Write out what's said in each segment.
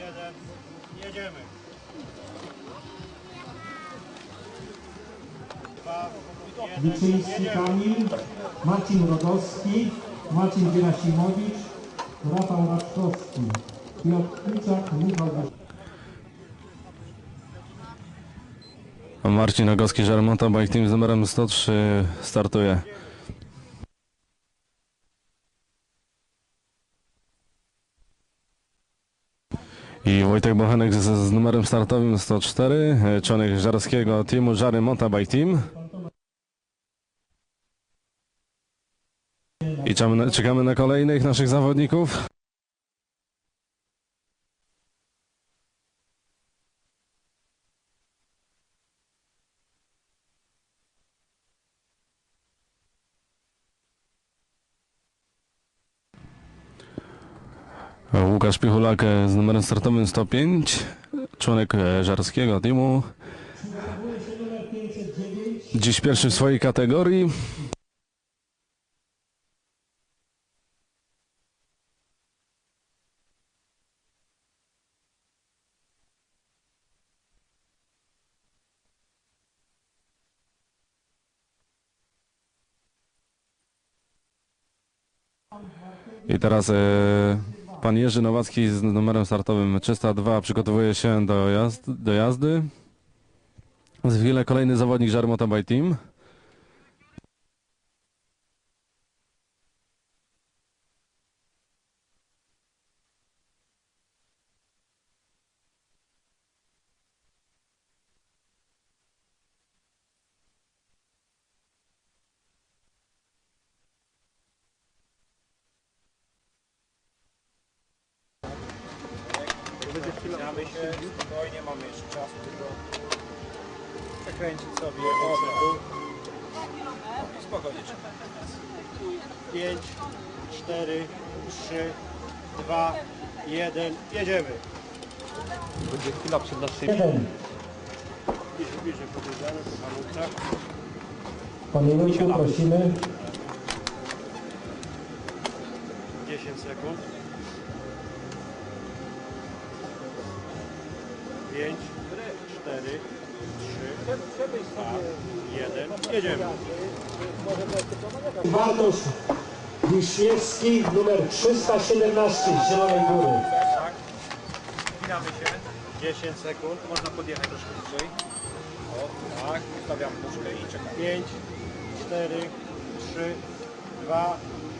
jeden, jedziemy. Jedziemy. Kamil, Marcin Rodowski, Marcin Gerasimowicz, Rafał Raczkowski, Piotr Kliczak, Michał Marcin Nogowski, Żarmota Bike Team z numerem 103 startuje. I Wojtek Bochenek z, z numerem startowym 104, e, członek żarskiego teamu Żary Monta Bike Team. I czekamy na kolejnych naszych zawodników. Łukasz Pichulak z numerem startowym 105, członek e, żarskiego teamu. Dziś pierwszy w swojej kategorii. I teraz e, pan Jerzy Nowacki z numerem startowym 302 przygotowuje się do, jazd, do jazdy. Za chwilę kolejny zawodnik Żarmota by Team. Zamieniamy się, spokojnie, mamy jeszcze czas, tylko przekręcić sobie o I spokojnie. 5, 4, 3, 2, 1, jedziemy. Będzie chwila przed naszymi. Jeden. Bliżej, bliżej podjeżdżamy po hamulcach. Panie Wojtku, prosimy. 10 sekund. 5, 4, 3, 2, 1, jedziemy. Bartosz Wiśniewski, numer 317 z Zielonej Góry. Tak. Spinamy się. 10 sekund. Można podjechać troszkę bliżej. O, tak. Ustawiamy nóżkę i czekamy. 5, 4, 3, 2,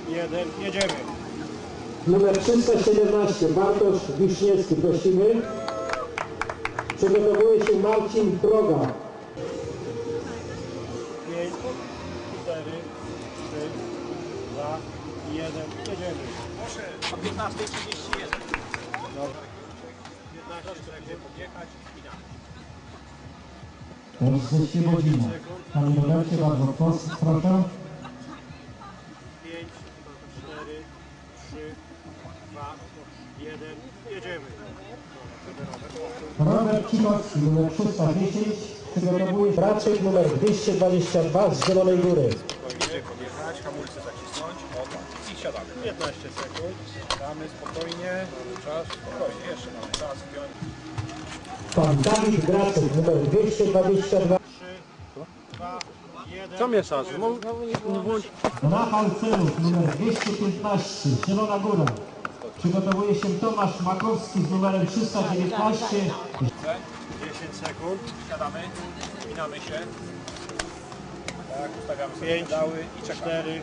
1, jedziemy. Numer 317 Bartosz Wiśniewski, prosimy. Przygotowuje się Marcin Proga. 5, 4, 3, 2, 1, jedziemy. Proszę, o 15.31. Dobra. 15 sekund podjechać, spinamy. Z Świebodzina. Panie Robercie, bardzo pros- proszę. 2, 1, jedziemy. Robert Cichowski, numer 310. Przygotowuje się Raczek, numer 222 z Zielonej Góry. Spokojnie podjechać, hamulce zacisnąć, o tak, i siadamy. 15 sekund, siadamy spokojnie, czas, spokojnie, jeszcze mamy czas, piąć. Pan Dawid Gracek, numer 222. 3, 2, 1. Co mieszasz? No, nie, nie włącz. Rafał Celów, numer 215, Zielona Góra. Przygotowuje się Tomasz Makowski z numerem 319. 10 sekund, siadamy, spinamy się. Tak, ustawiamy sobie pedały i czekamy. 4,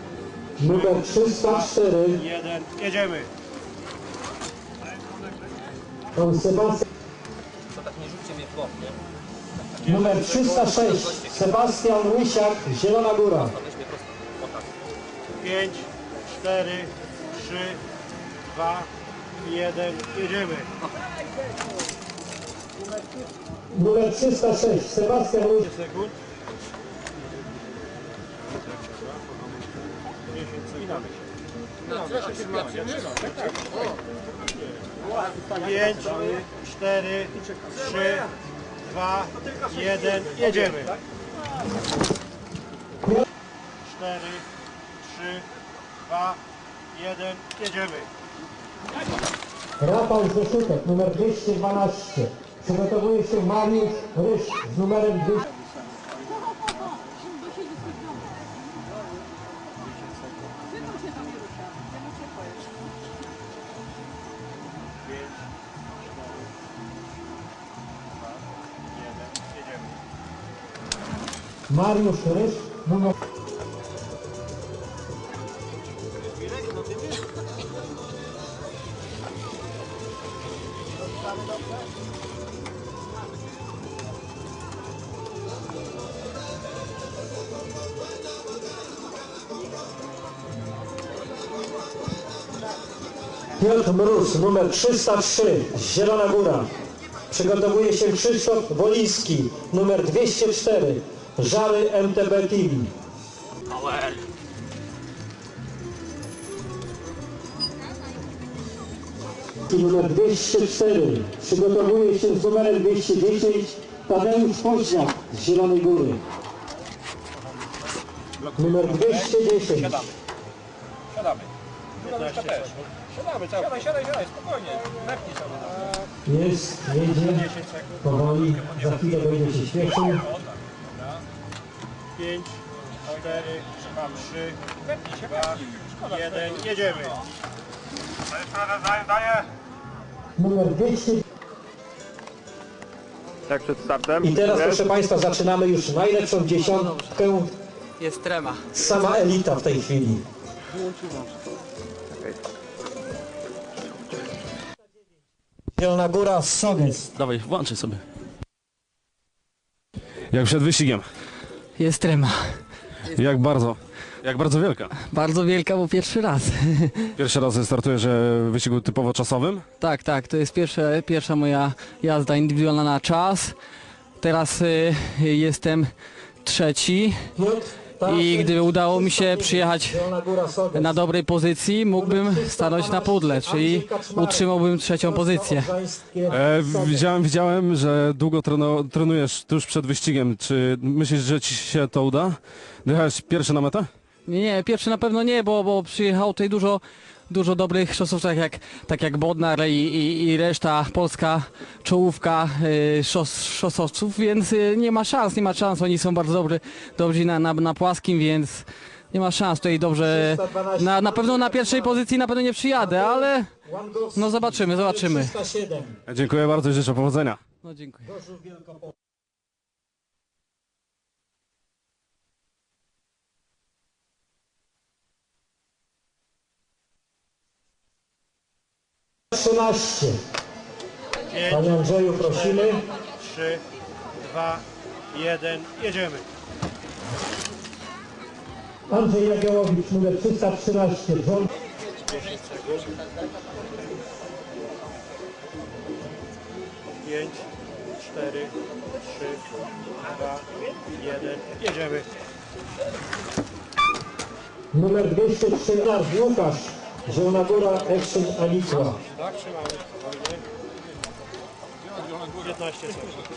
Numer 304, 1, jedziemy. pan Sebastian. Numer 306, Sebastian Łysiak, Zielona Góra. 5, 4, 3, 2, 1, jedziemy. Numer 306, Sebastian Łysiak. 10 sekund. 10 sekund. 5, 4, 3, 2, 1, jedziemy. 4, 3, 2, 1, jedziemy. Rafał Rzeszutek, numer 212. Przygotowuje się Mariusz Ryż z numerem 200. Pięć, cztery, dwa, jeden, jedziemy. Mariusz Ryż, numer... Mróz, numer 303, Zielona Góra. Przygotowuje się Krzysztof Woliński, numer 204, Żary MTB TV. Numer 204. Przygotowuje się z numerem 210 Tadeusz Poźniak z Zielonej Góry. Numer 210. Siadamy. Siadamy. 15 sekund. Siadamy Siadaj, siadaj, siadaj, spokojnie. Lepnij sobie. Jest, jedzie, 10 sekund. powoli, za chwilę będzie się śpieszył. 5, 4, 2, 3, 2, 1, jedziemy. Daję, daję. Numer 200. Tak przed startem. I teraz proszę Państwa zaczynamy już najlepszą dziesiątkę. Jest trema. Sama elita w tej chwili. Zielona Góra, Soges. Dawaj, włączaj sobie. Jak przed wyścigiem. Jest trema. Jak bardzo? Jak bardzo wielka. Bardzo wielka, bo pierwszy raz. Pierwszy raz startujesz w wyścigu typowo czasowym. tak, tak, to jest pierwsza, pierwsza moja jazda indywidualna na czas. Teraz y, jestem trzeci Piotr, i gdyby udało mi się przyjechać na dobrej pozycji, mógłbym stanąć na pudle, czyli utrzymałbym trzecią pozycję. E, widziałem, widziałem, że długo treno, trenujesz tuż przed wyścigiem. Czy myślisz, że ci się to uda? Dojechałeś pierwszy na metę? Nie, nie, pierwszy na pewno nie, bo, bo przyjechało tutaj dużo, dużo dobrych szosów, tak jak, tak jak Bodnar i, i, i reszta polska czołówka y, szos, szosowców, więc y, nie ma szans, nie ma szans, oni są bardzo dobrzy, dobrzy na, na, na płaskim, więc nie ma szans tutaj dobrze, na, na pewno na pierwszej pozycji na pewno nie przyjadę, ale no zobaczymy, zobaczymy. 307. Dziękuję bardzo i życzę powodzenia. No dziękuję. Gorzów Wielkopolski. Trzynaście. 5, Panie Andrzeju, prosimy. 3, 2, 1, jedziemy. Andrzej Jagiełowicz, numer 313. Rząd 10 sekund. 5, 4, 3, 2, 1, jedziemy. numer 203. Lars Łukasz. Zielona Góra, Action Anikła. Tak, trzymamy spokojnie. 15 sekund.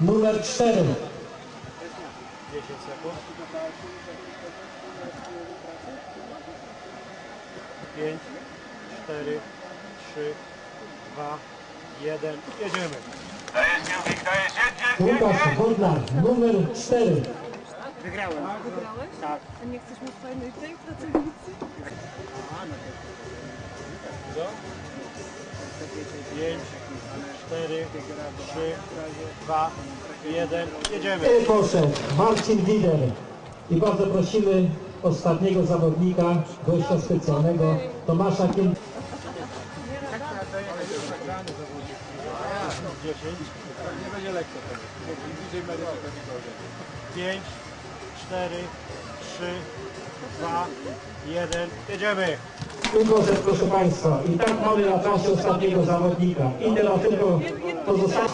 Numer 4. 10 sekund. 5, 4, 3, 2, 1, jedziemy. Łukasz Wodnar, numer 4. Wygrałem. Wygrałeś? Tak. A nie chcesz mieć fajnej tej pracownicy? 5, 4, 3, 2, 1, jedziemy. Poszedł Marcin Wider. I bardzo prosimy ostatniego zawodnika, gościa specjalnego, Tomasza Kiel... 10. Nie będzie lekko. 5, 4, 3, 2, 1, jedziemy. I proszę, proszę Państwa, i tak mamy na czasie ostatniego zawodnika. I teraz tylko pozostanie...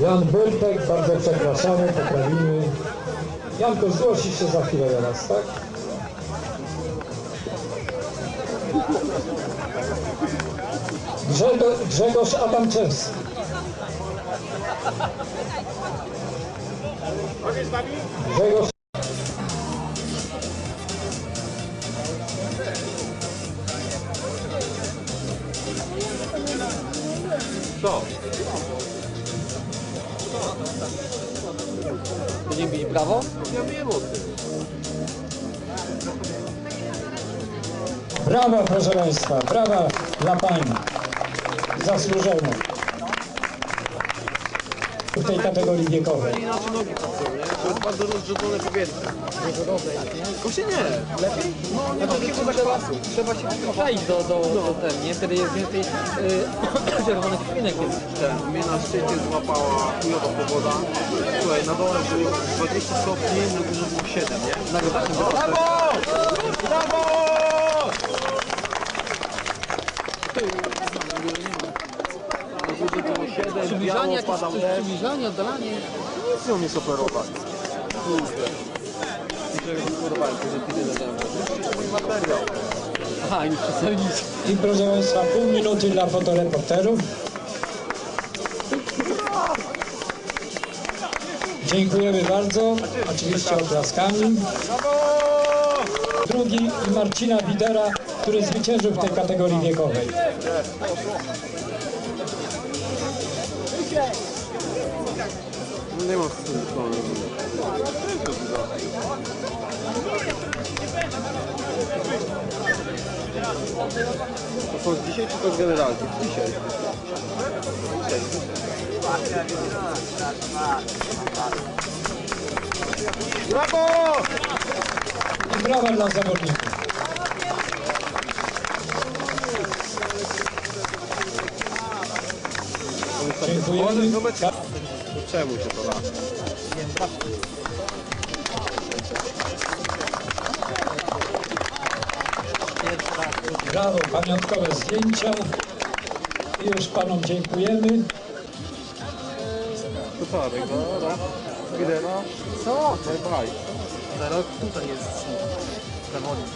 Jan Byrtek, bardzo przepraszamy, poprawimy. Janko, zgłosisz się za chwilę do nas, tak? Grzegorz, Grzegorz Adamczewski. Grzegorz Co? Będziemy mieli prawo? Ja wiem o tym. Brawa, proszę Państwa, brawa dla Pani. Zasłużone. W tej kategorii wiekowej. To jest bardzo rozrzedzone powietrze. Właśnie nie. Lepiej? No nie takiego zakwasu. Trzeba się przejść do, do, do ten, nie? Wtedy jest więcej y, czerwonych. Ten, mnie na szczycie złapała chujowa pogoda. Słuchaj, na dole było 20 stopni, na górze było 7, nie? Nagle tak Brawo! Brawo! Na górze było 7, Przybliżanie, jakieś przybliżanie, oddalanie. Nic nie umie operować. Kurde. Że ty nie mój materiał. Aha, już przedstawić. I proszę Państwa, pół minuty dla fotoreporterów. Dziękujemy bardzo, oczywiście oklaskami. Drugi Marcina Widera, który zwyciężył w tej kategorii wiekowej. Nie ma planu. To są z dzisiaj czy to z generalki? Dzisiaj. Brawo! I brawa dla zawodników. Dziękujemy. To czemu się to? Brawo, pamiątkowe zdjęcia. I już Panom dziękujemy. To co, Rego? Raz? Widera? Co? Bye. Za tutaj jest zawodnik.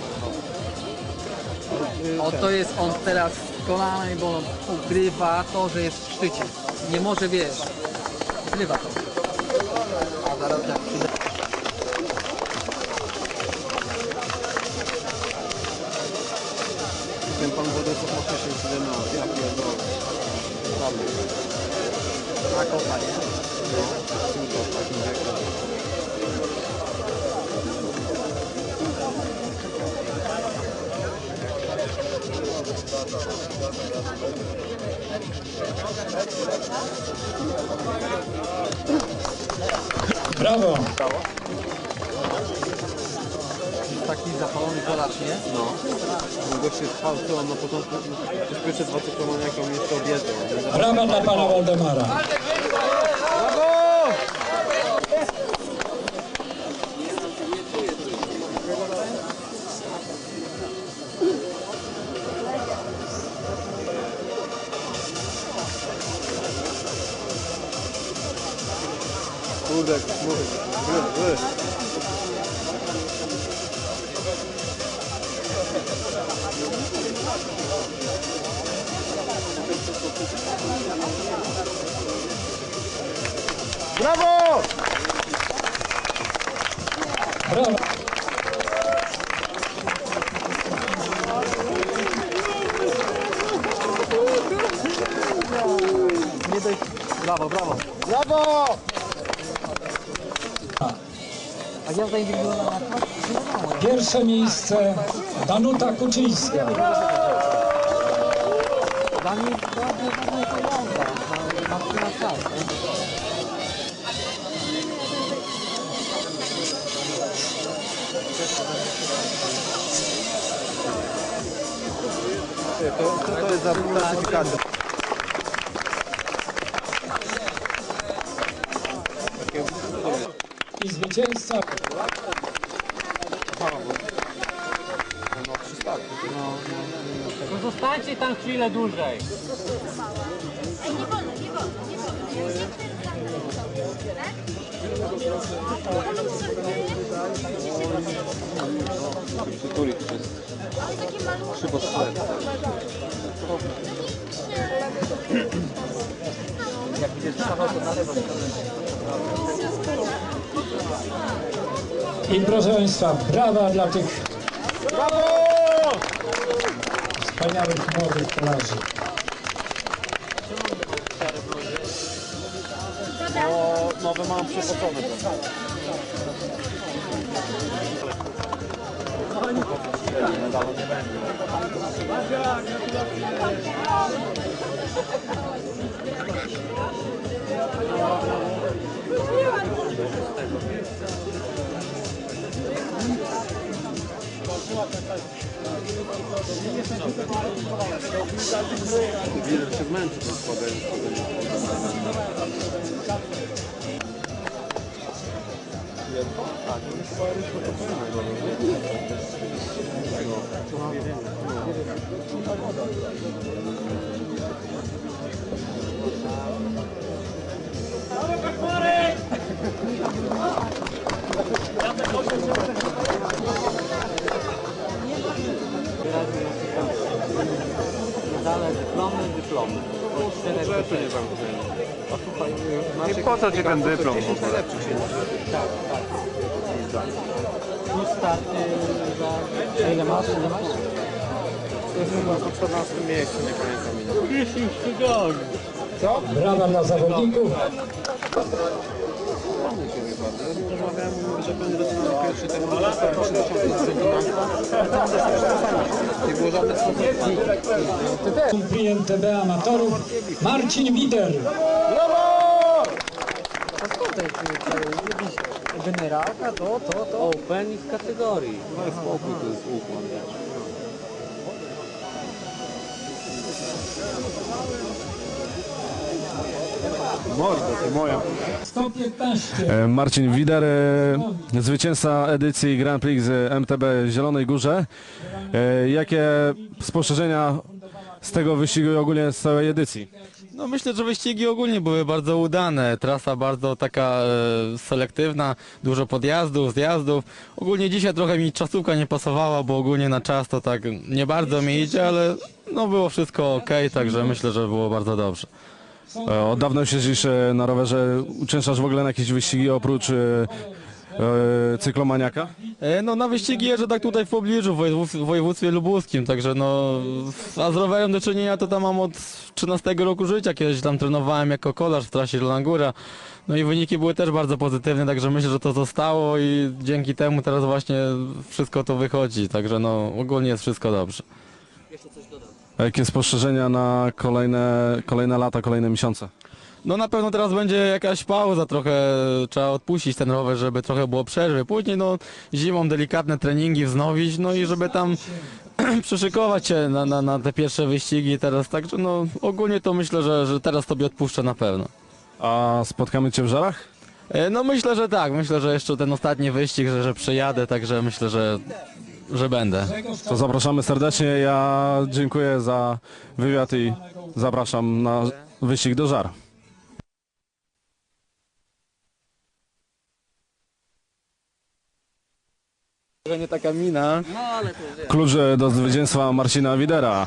Oto jest on teraz z kolanami, bo ukrywa to, że jest w szczycie. Nie może, wiesz, ukrywa to. A zaraz jak przyjdzie... Brawo. Taki zapalony kolacz, nie? No. Gość jest fałszywy, on na początku przez pierwsze dwa cyklowania, jak on jeszcze objeżdżał. nie? Brawa dla Pana Waldemara. Kurde, mówię. Gry, gry. Brawo! Brawo. Nie dość... Brawo, brawo. Brawo! A ja za indywidualna nakład? Pierwsze miejsce Danuta Kuczyńska. To, to, to jest za klasyfikacja. Zostańcie tam chwilę dłużej. Przytulik przez szybosklep. Jak będziesz to na lewo. i proszę Państwa, brawa dla tych Brawo! Wspaniałych młodych kolarzy. Bo nowe mam przepocone. Wiele się zmęczy tym składem. Rzeczy nie zamknęli. I po co ci ten dyplom w ogóle? Ile masz? Ile masz? Jestem chyba po 14 miejscu, nie pamiętam ile. Brawa dla zawodników. Rozmawiałem, mówił, że będzie zaczynał pierwszy ten dostałem 3000 Nie było żadnych. Klient TB Amatorów Marcin Wider. Generalka, to, to, to. Open i w kategorii. Spokój, to jest układ. Mordo, to moja. 115. E, Marcin Wider, e, zwycięzca edycji Grand Prix z MTB Zielonej Górze. E, Jakie spostrzeżenia z tego wyścigu i ogólnie z całej edycji? No myślę, że wyścigi ogólnie były bardzo udane. Trasa bardzo taka e, selektywna, dużo podjazdów, zjazdów. Ogólnie dzisiaj trochę mi czasówka nie pasowała, bo ogólnie na czas to tak nie bardzo mi idzie, ale no było wszystko ok, także myślę, że było bardzo dobrze. E, Od dawna już na rowerze, uczęszczasz w ogóle na jakieś wyścigi oprócz e, e, cyklomaniaka? No na wyścigi jeżdżę tak tutaj w pobliżu, w województwie, lubuskim, także no, a z rowerem do czynienia to tam mam od 13 roku życia, kiedyś tam trenowałem jako kolarz w trasie Góra, no i wyniki były też bardzo pozytywne, także myślę, że to zostało i dzięki temu teraz właśnie wszystko to wychodzi, także no ogólnie jest wszystko dobrze. A jakie spostrzeżenia na kolejne, kolejne lata, kolejne miesiące? No na pewno teraz będzie jakaś pauza, trochę trzeba odpuścić ten rower, żeby trochę było przerwy. Później no zimą delikatne treningi wznowić, no i żeby tam przyszykować się na, na, na te pierwsze wyścigi teraz. Także no ogólnie to myślę, że, że teraz tobie odpuszczę na pewno. A spotkamy Cię w żarach? E, No myślę, że tak, myślę, że jeszcze ten ostatni wyścig, że, że przejadę, także myślę, że, że będę. To zapraszamy serdecznie. Ja dziękuję za wywiad i zapraszam na wyścig do żar. Nie taka mina. Klucze do zwycięstwa Marcina Widera.